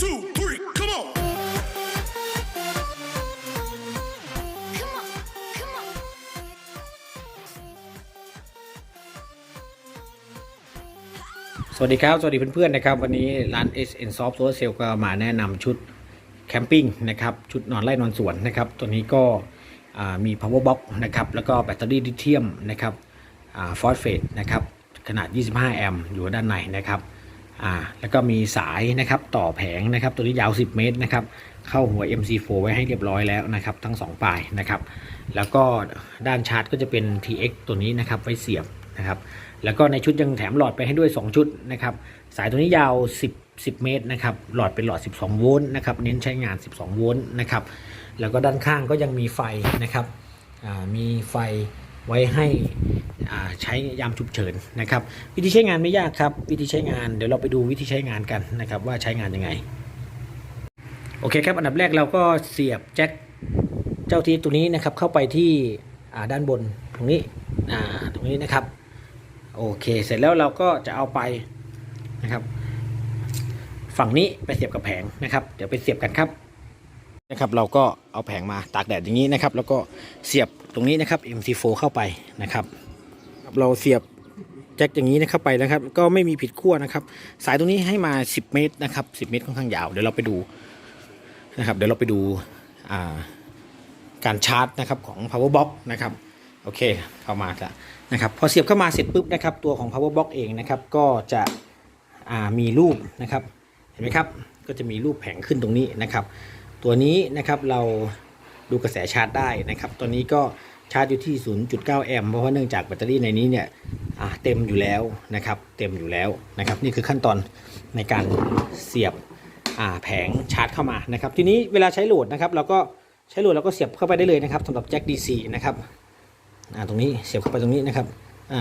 two, three, come on. Come on, come on. สวัสดีครับ สวัสดีเพื่อนๆนะครับ วันนี้ร้าน SN Soft Solar Cell ก็มาแนะนำชุดแคมปิ้งนะครับ ชุดนอนไร่นอนสวนนะครับ ตัวนี้ก็อ่ามี power box นะครับ แล้วก็แบตเตอรี่ลิเธียมนะครับฟอสเฟตนะครับ ขนาด 25 แอมป์อยู่ด้านในนะครับ อ่าแล้วก็มีสายนะครับต่อแผงนะครับ ตัวนี้ยาว 10 เมตรนะครับเข้าหัว MC4 ไว้ให้เรียบร้อยแล้วนะครับทั้ง2ปลายนะครับ แล้วก็ด้านชาร์จก็จะเป็น TX ตัวนี้นะครับไว้เสียบนะครับ แล้วก็ในชุดยังแถมหลอดไปให้ด้วย 2 ชุดนะครับ สายตัวนี้ยาว 10 10 เมตรนะครับ หลอดเป็นหลอด 12 โวลต์นะครับ เน้นใช้งาน 12 โวลต์นะครับ แล้วก็ด้านข้างก็ยังมีไฟนะครับอ่ามีไฟ ไว้ให้ใช้ยามฉุกเฉินนะครับ วิธีใช้งานไม่ยากครับ วิธีใช้งานเดี๋ยวเราไปดูวิธีใช้งานกันนะครับ ว่าใช้งานยังไง โอเคครับอันดับแรกเราก็เสียบแจ็คเจ้าที่ตัวนี้นะครับเข้าไปที่ด้านบนตรงนี้ตรงนี้นะครับโอเค เสร็จแล้วเราก็จะเอาไปนะครับ ฝั่งนี้ไปเสียบกับแผงนะครับ เดี๋ยวไปเสียบกันครับ นะครับเราก็เอาแผงมาตากแดดอย่างนี้นะครับ แล้วก็เสียบตรงนี้นะครับ MC4 เข้าไปนะครับเราเสียบแจ็คอย่างนี้นะครับไปนะครับ ก็ไม่มีผิดขั้วนะครับ สายตรงนี้ให้มา 10 เมตรนะครับ 10 เมตรค่อนข้างยาวเดี๋ยวเราไปดูนะครับเดี๋ยวเราไปดูาการชาร์จนะครับของ power box นะครับโอเคเข้ามาแล้วนะครับพอเสียบเข้ามาเสร็จปุ๊บนะครับตัวของ power box เองนะครับก็จะมีรูปนะครับเห็นไหมครับก็จะมีรูปแผงขึ้นตรงนี้นะครับ ตัวนี้นะครับเราดูกระแสชาร์จได้นะครับตัวนี้ก็ชาร์จอยู่ที่ 0.9 แอมป์เพราะว่าเนื่องจากแบตเตอรี่ในนี้เนี่ยเต็มอยู่แล้วนะครับ เต็มอยู่แล้วนะครับ นี่คือขั้นตอนในการเสียบแผงชาร์จเข้ามานะครับ ทีนี้เวลาใช้โหลดนะครับ เราก็ใช้โหลดเราก็เสียบเข้าไปได้เลยนะครับสำหรับแจ็ค DC นะครับตรงนี้เสียบเข้าไปตรงนี้นะครับ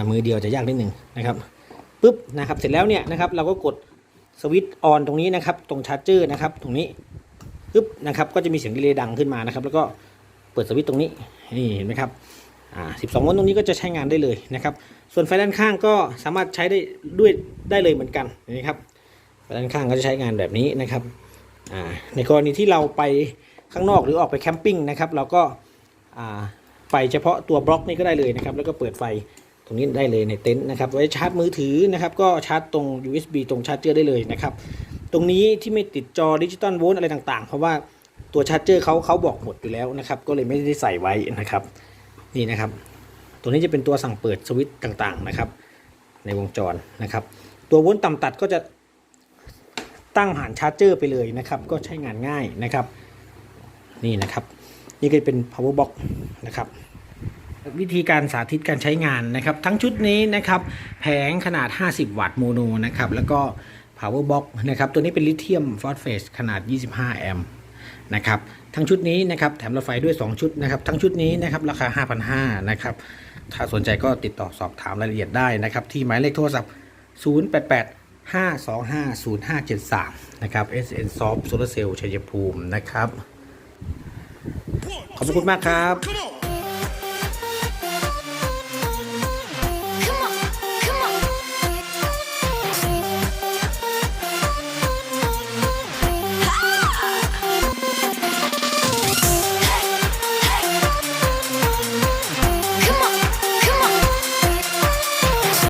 มือเดียวจะยากนิดหนึ่งนะครับปุ๊บนะครับ เสร็จแล้วเนี่ยนะครับ เราก็กดสวิตช์ออนตรงนี้นะครับ ตรงชาร์จเจอร์นะครับ ตรงนี้ ปุ๊บนะครับก็จะมีเสียงดีเลย์ดังขึ้นมานะครับ แล้วก็เปิดสวิตช์ตรงนี้นี่เห็นไหมครับอ่า12โวลต์ตรงนี้ก็จะใช้งานได้เลยนะครับ ส่วนไฟด้านข้างก็สามารถใช้ได้ด้วยได้เลยเหมือนกันนี่ครับไฟด้านข้างก็จะใช้งานแบบนี้นะครับอ่าในกรณีที่เราไปข้างนอกหรือออกไปแคมปิ้งนะครับเราก็อ่าไฟเฉพาะตัวบล็อกนี้ก็ได้เลยนะครับ แล้วก็เปิดไฟตรงนี้ได้เลยในเต็นท์นะครับ ไว้ชาร์จมือถือนะครับ ก็ชาร์จตรง USB ตรงชาร์จเจอร์ได้เลยนะครับ ตรงนี้ที่ไม่ติดจอดิจิตอลโวลต์อะไรต่างๆ เพราะว่าตัวชาร์จเจอร์เขาเขาบอกหมดอยู่แล้วนะครับ ก็เลยไม่ได้ใส่ไว้นะครับ นี่นะครับ ตัวนี้จะเป็นตัวสั่งเปิดสวิตช์ต่างๆนะครับ ในวงจรนะครับ ตัวโวลต์ต่ำตัดก็จะตั้งผ่านชาร์จเจอร์ไปเลยนะครับ ก็ใช้งานง่ายนะครับ นี่นะครับ นี่ก็เป็น power box นะครับวิธีการสาธิตการใช้งานนะครับ ทั้งชุดนี้นะครับ แผงขนาด 50 วัตต์โมโนนะครับ แล้วก็ power box นะครับ ตัวนี้เป็นลิเธียมฟอสเฟตขนาด 25 แอมป์นะครับ ทั้งชุดนี้นะครับ แถมรถไฟด้วย 2 ชุดนะครับ ทั้งชุดนี้นะครับ ราคา 5,500 นะครับ ถ้าสนใจก็ติดต่อสอบถามรายละเอียดได้นะครับ ที่หมายเลขโทรศัพท์ 088 525 0573 นะครับ SN Soft Solar Cell ชัยภูมินะครับ ขอบคุณมากครับ